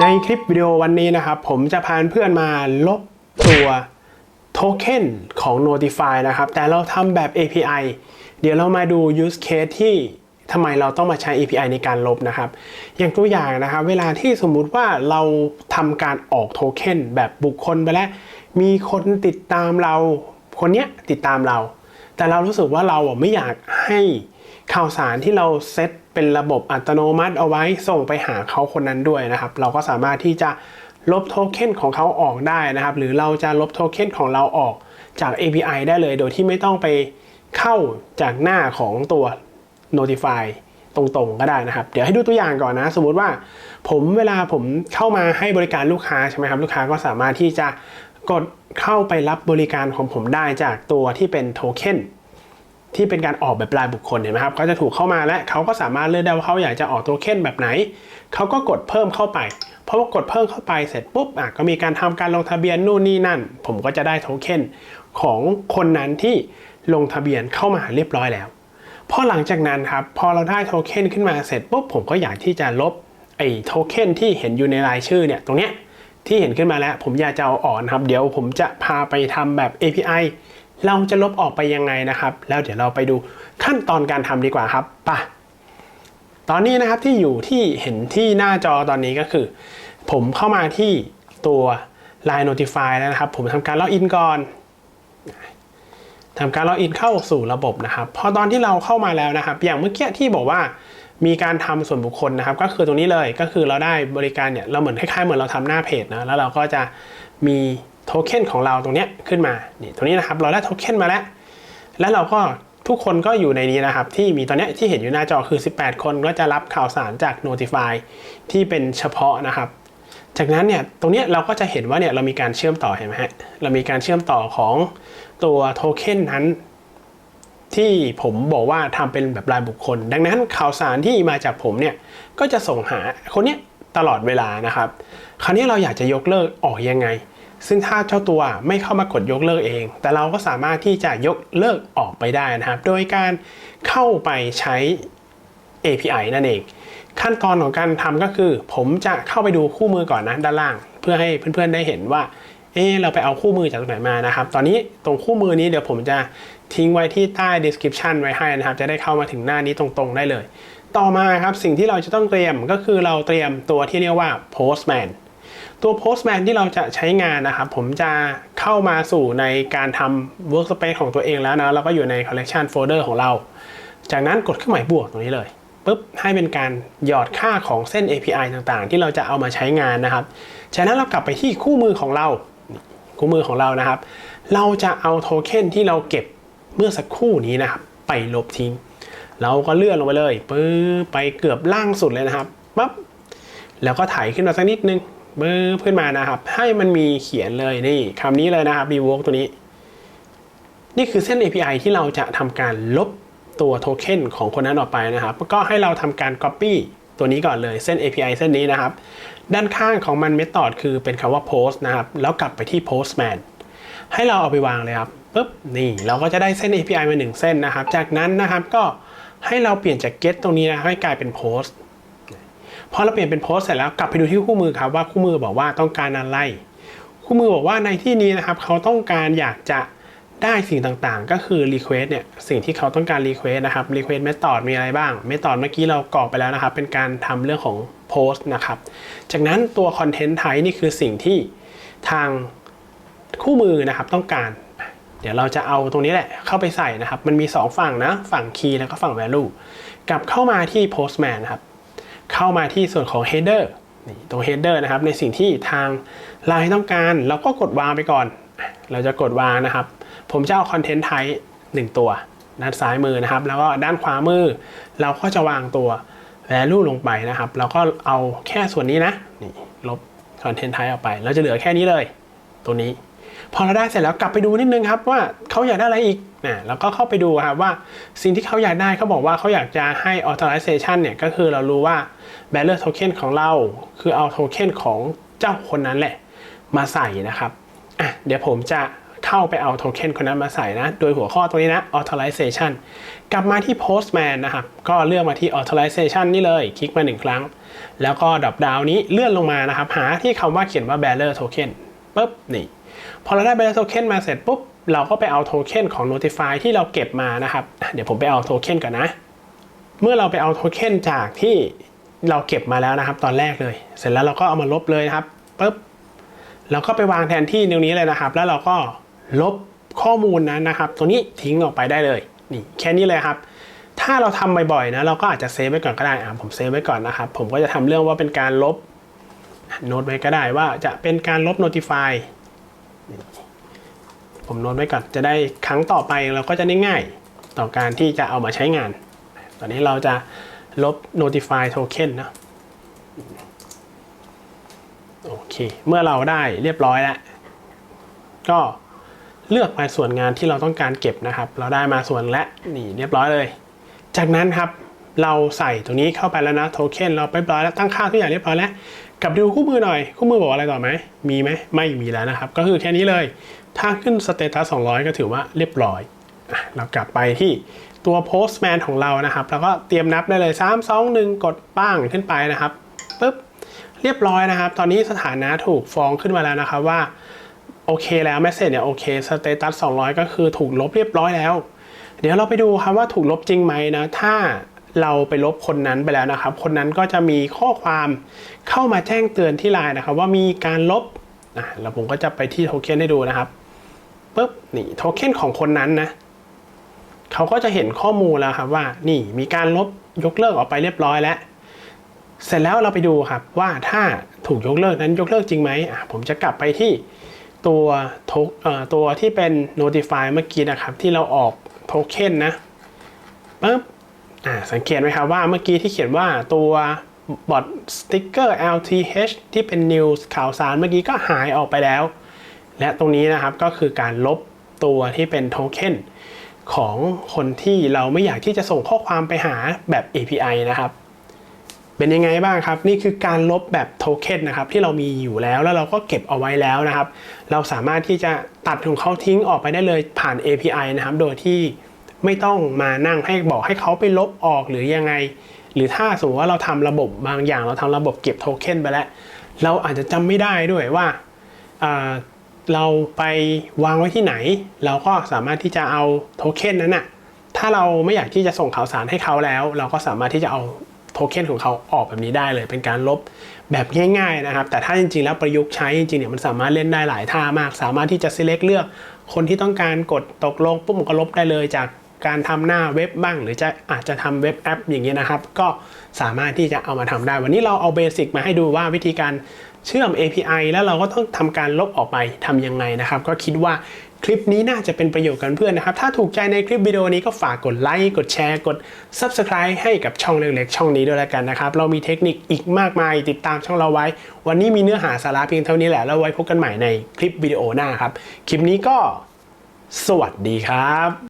ในคลิปวิดีโอวันนี้นะครับ ผมจะพาเพื่อนมาลบตัวโทเค็นของ Notify นะครับ แต่เราทำแบบ API เดี๋ยวเรามาดู use case ที่ทำไมเราต้องมาใช้ API ในการลบนะครับ อย่างตัวอย่างนะครับ เวลาที่สมมุติว่าเราทำการออกโทเค็นแบบบุคคลไปแล้ว มีคนติดตามเรา คนเนี้ยติดตามเรา แต่เรารู้สึกว่าเราไม่อยากให้ ข่าวสารที่เราเซตเป็นระบบอัตโนมัติเอาไว้ส่งไปหาเขาคนนั้นด้วยนะครับ เราก็สามารถที่จะลบโทเค็นของเขาออกได้นะครับ หรือเราจะลบโทเค็นของเราออกจาก API ได้เลยโดยที่ไม่ต้องไปเข้าจากหน้าของตัว Notify ตรงๆก็ได้นะครับ เดี๋ยวให้ดูตัวอย่างก่อนนะ สมมุติว่าผมเวลาผมเข้ามาให้บริการลูกค้าใช่ไหมครับ ลูกค้าก็สามารถที่จะกดเข้าไปรับบริการของผมได้จากตัวที่เป็นโทเค็น ที่เป็นการออกแบบรายบุคคลเห็นไหมครับ ก็จะถูกเข้ามาและเขาก็สามารถเลือกได้ว่าเขาอยากจะออกโทเค็นแบบไหน เขาก็กดเพิ่มเข้าไป เพราะว่ากดเพิ่มเข้าไปเสร็จปุ๊บอะก็มีการทำการลงทะเบียนนู่นนี่นั่น ผมก็จะได้โทเค็นของคนนั้นที่ลงทะเบียนเข้ามาเรียบร้อยแล้ว พอหลังจากนั้นครับพอเราได้โทเค็นขึ้นมาเสร็จปุ๊บผมก็อยากที่จะลบไอ้โทเค็นที่เห็นอยู่ในรายชื่อเนี่ยตรงเนี้ยที่เห็นขึ้นมาแล้ว ผมอยากจะเอาออกนครับ เดี๋ยวผมจะพาไปทำแบบ API เราจะลบออกไปยังไงนะครับ แล้วเดี๋ยวเราไปดูขั้นตอนการทำดีกว่าครับไป่ะตอนนี้นะครับที่อยู่ที่เห็นที่หน้าจอตอนนี้ก็คือ ผมเข้ามาที่ตัว Line Notify แล้วนะครับ ผมทำการล็อกอินก่อนทำการล็อกอินเข้าสู่ระบบนะครับ พอตอนที่เราเข้ามาแล้วนะครับ อย่างเมื่อกี้ที่บอกว่ามีการทำส่วนบุคคลนะครับ ก็คือตรงนี้เลยก็คือเราได้บริการเนี่ยเราเหมือนคล้ายๆเหมือนเราทำหน้าเพจนะแล้วเราก็จะมี โทเค็นของเราตรงนี้ขึ้นมานี่ตรงนี้นะครับเราได้โทเค็นมาแล้ว แล้วเราก็ทุกคนก็อยู่ในนี้นะครับ ที่มีตอนนี้ที่เห็นอยู่หน้าจอคือ 18 คนก็จะรับข่าวสารจาก Notify ที่เป็นเฉพาะนะครับ จากนั้นเนี่ยตรงนี้เราก็จะเห็นว่าเนี่ยเรามีการเชื่อมต่อเห็นไหมฮะเรามีการเชื่อมต่อของตัวโทเค็นนั้นที่ผมบอกว่าทำเป็นแบบรายบุคคล ดังนั้นข่าวสารที่มาจากผมเนี่ยก็จะส่งหาคนเนี้ยตลอดเวลานะครับ คราวนี้เราอยากจะยกเลิกออกยังไง ซึ่งถ้าเจ้าตัวไม่เข้ามากดยกเลิกเอง แต่เราก็สามารถที่จะยกเลิกออกไปได้นะครับ โดยการเข้าไปใช้ API นั่นเอง ขั้นตอนของการทำก็คือ ผมจะเข้าไปดูคู่มือก่อนนะด้านล่าง เพื่อให้เพื่อนๆได้เห็นว่า เออเราไปเอาคู่มือจากตรงไหนมานะครับ ตอนนี้ตรงคู่มือนี้เดี๋ยวผมจะทิ้งไว้ที่ใต้ description ไว้ให้นะครับ จะได้เข้ามาถึงหน้านี้ตรงๆ ได้เลย ต่อมาครับสิ่งที่เราจะต้องเตรียมก็คือเราเตรียมตัวที่เรียกว่า postman ตัว postman ที่เราจะใช้งานนะครับผมจะเข้ามาสู่ในการทำ workspace ของตัวเองแล้วนะแล้วก็อยู่ใน collection folder ของเรา จากนั้นกดเครื่องหมายบวกตรงนี้เลยปุ๊บให้เป็นการหยอดค่าของเส้น API ต่างๆ ที่เราจะเอามาใช้งานนะครับจากนั้นเรากลับไปที่คู่มือของเราคู่มือของเรานะครับ เราจะเอาโทเค็นที่เราเก็บเมื่อสักครู่นี้นะครับ ไปลบทิ้ง เราก็เลื่อนลงไปเลยปื้อไปเกือบล่างสุดเลยนะครับปั๊บแล้วก็ถ่ายขึ้นมาสักนิดนึง ปื้อขึ้นมานะครับ ให้มันมีเขียนเลยนี่คำนี้เลยนะครับ revoke ตัวนี้ นี่คือเส้น API ที่เราจะทำการลบตัวโทเค็นของคนนั้นออกไปนะครับ ก็ให้เราทำการ Copy ตัวนี้ก่อนเลยเส้น API เส้นนี้นะครับ ด้านข้างของมัน Method คือเป็นคำว่า post นะครับ แล้วกลับไปที่ postman ให้เราเอาไปวางเลยครับปุ๊บนี่เราก็จะได้เส้น API มาหนึ่งเส้นนะครับ จากนั้นนะครับก็ให้เราเปลี่ยนจาก get ตรงนี้นะให้กลายเป็น post พอเราเปลี่ยนเป็น post เสร็จแล้วกลับไปดูที่คู่มือครับว่าคู่มือบอกว่าต้องการอะไรคู่มือบอกว่าในที่นี้นะครับเขาต้องการอยากจะได้สิ่งต่างๆ ก็คือ request เนี่ยสิ่งที่เขาต้องการ request นะครับ request method มีอะไรบ้าง method เมื่อกี้เรากรอกไปแล้วนะครับ เป็นการทำเรื่องของ post นะครับ จากนั้นตัว content type นี่คือสิ่งที่ทางคู่มือนะครับต้องการ เดี๋ยวเราจะเอาตรงนี้แหละเข้าไปใส่นะครับ มันมี 2 ฝั่งนะ ฝั่ง key แล้วก็ฝั่ง value กลับเข้ามาที่ postman นะครับ เข้ามาที่ส่วนของ header นี่ตรง header นะครับ ในสิ่งที่ทาง line ต้องการเราก็กดวางไปก่อน เราจะกดวางนะครับ ผมจะเอา content type 1 ตัว ด้านซ้ายมือนะครับ แล้วก็ด้านขวามือ เราก็จะวางตัว value ลงไปนะครับ เราก็เอาแค่ส่วนนี้นะนี่ลบ content type ออกไป เราจะเหลือแค่นี้เลย ตัวนี้ พอเราได้เสร็จแล้วกลับไปดูนิดนึงครับว่าเขาอยากได้อะไรอีกนะแล้วก็เข้าไปดูครับว่าสิ่งที่เขาอยากได้เขาบอกว่าเขาอยากจะให้ authorization เนี่ยก็คือเรารู้ว่า bearer token ของเรา คือเอาโทเค็นของเจ้าคนนั้นแหละ มาใส่นะครับอะเดี๋ยวผมจะเข้าไปเอาโทเค็นคนนั้นมาใส่นะ โดยหัวข้อตรงนี้นะ authorization กลับมาที่ postman นะครับ ก็เลือกมาที่ authorization นี่เลย คลิกมาหนึ่งครั้ง แล้วก็ดรอปดาวนี้เลื่อนลงมานะครับ หาที่คำว่าเขียนว่า bearer token ปุ๊บนี่ พอเราได้ bearer token มาเสร็จปุ๊บ เราก็ไปเอาโทเค็นของ notify ที่เราเก็บมานะครับ เดี๋ยวผมไปเอาโทเค็นก่อนนะ เมื่อเราไปเอาโทเค็นจากที่เราเก็บมาแล้วนะครับ ตอนแรกเลย เสร็จแล้วเราก็เอามาลบเลยนะครับปุ๊บเราก็ไปวางแทนที่ตรงนี้เลยนะครับ แล้วเราก็ลบข้อมูลนั้นนะครับ ตัวนี้ทิ้งออกไปได้เลยนี่แค่นี้เลยครับ ถ้าเราทำบ่อยๆนะเราก็อาจจะเซฟไว้ก่อนก็ได้อะผมเซฟไว้ก่อนนะครับผมก็จะทำเรื่องว่าเป็นการลบโน้ตไว้ก็ได้ว่าจะเป็นการลบ notify ผมโน้ตไว้ก่อนจะได้ครั้งต่อไปเราก็จะได้ง่ายต่อการที่จะเอามาใช้งาน ตอนนี้เราจะลบ notify token นะโอเค เมื่อเราได้เรียบร้อยแล้ว ก็เลือกมาส่วนงานที่เราต้องการเก็บนะครับ เราได้มาส่วนและนี่เรียบร้อยเลย จากนั้นครับเราใส่ตรงนี้เข้าไปแล้วนะโทเค็นเราไปเรียบร้อยแล้วตั้งค่าทุกอย่างเรียบร้อยแล้ว กลับดูคู่มือหน่อย คู่มือบอกอะไรต่อไหม มีไหม ไม่มีแล้วนะครับ ก็คือแค่นี้เลย ถ้าขึ้นสเตตัส200 ก็ถือว่าเรียบร้อย เรากลับไปที่ตัว postman ของเรานะครับ แล้วก็เตรียมนับได้เลย3 2 1 กดป้างขึ้นไปนะครับปุ๊บ เรียบร้อยนะครับ ตอนนี้สถานะถูกฟ้องขึ้นมาแล้วนะครับว่า โอเคแล้วแมสเซจเนี่ยโอเค สเตตัส200 ก็คือถูกลบเรียบร้อยแล้ว เดี๋ยวเราไปดูครับว่าถูกลบจริงไหมนะ ถ้า เราไปลบคนนั้นไปแล้วนะครับ คนนั้นก็จะมีข้อความเข้ามาแจ้งเตือนที่ไลน์นะครับ ว่ามีการลบอะแล้วผมก็จะไปที่โทเค็นให้ดูนะครับปุ๊บนี่โทเค็นของคนนั้นนะเขาก็จะเห็นข้อมูลแล้วครับว่านี่มีการลบยกเลิกออกไปเรียบร้อยแล้ว เสร็จแล้วเราไปดูครับว่าถ้าถูกยกเลิกนั้นยกเลิกจริงไหมผมจะกลับไปที่ตัวโทเอ่อตัวที่เป็น notify เมื่อกี้นะครับ ที่เราออกโทเค็นนะปึ๊บ สังเกตไหมครับว่าเมื่อกี้ที่เขียนว่าตัวบอทสติ๊กเกอร์ LTH ที่เป็น news ข่าวสารเมื่อกี้ก็หายออกไปแล้ว และตรงนี้นะครับก็คือการลบตัวที่เป็นโทเค็นของคนที่เราไม่อยากที่จะส่งข้อความไปหาแบบ API นะครับ เป็นยังไงบ้างครับ นี่คือการลบแบบโทเค็นนะครับที่เรามีอยู่แล้วแล้วเราก็เก็บเอาไว้แล้วนะครับ เราสามารถที่จะตัดของเขาทิ้งออกไปได้เลยผ่าน API นะครับ โดยที่ ไม่ต้องมานั่งให้บอกให้เขาไปลบออกหรือยังไง หรือถ้าสมมติว่าเราทำระบบบางอย่างเราทำระบบเก็บโทเค็นไปแล้ว เราอาจจะจำไม่ได้ด้วยว่าเราไปวางไว้ที่ไหน เราก็สามารถที่จะเอาโทเค็นนั้นน่ะถ้าเราไม่อยากที่จะส่งข่าวสารให้เขาแล้ว เราก็สามารถที่จะเอาโทเค็นของเขาออกแบบนี้ได้เลย เป็นการลบแบบง่าย ๆนะครับ แต่ถ้าจริงๆ แล้วประยุกต์ใช้จริงๆเนี่ยมันสามารถเล่นได้หลายท่ามาก สามารถที่จะ select เลือกคนที่ต้องการกดตกลงปุ๊บมันก็ลบได้เลยจาก การทำหน้าเว็บบ้าง หรือจะอาจจะทำเว็บแอปอย่างเงี้ยนะครับ ก็สามารถที่จะเอามาทำได้ วันนี้เราเอาเบสิกมาให้ดูว่าวิธีการเชื่อม API แล้วเราก็ต้องทำการลบออกไปทำยังไงนะครับ ก็คิดว่าคลิปนี้น่าจะเป็นประโยชน์กันเพื่อนนะครับ ถ้าถูกใจในคลิปวิดีโอนี้ก็ฝากกดไลค์กดแชร์กด Subscribe ให้กับช่องเล็กๆช่องนี้ด้วยแล้วกันนะครับ เรามีเทคนิคอีกมากมายติดตามช่องเราไว้ วันนี้มีเนื้อหาสาระเพียงเท่านี้แหละ แล้วไว้พบกันใหม่ในคลิปวิดีโอหน้าครับ คลิปนี้ก็ สวัสดีครับ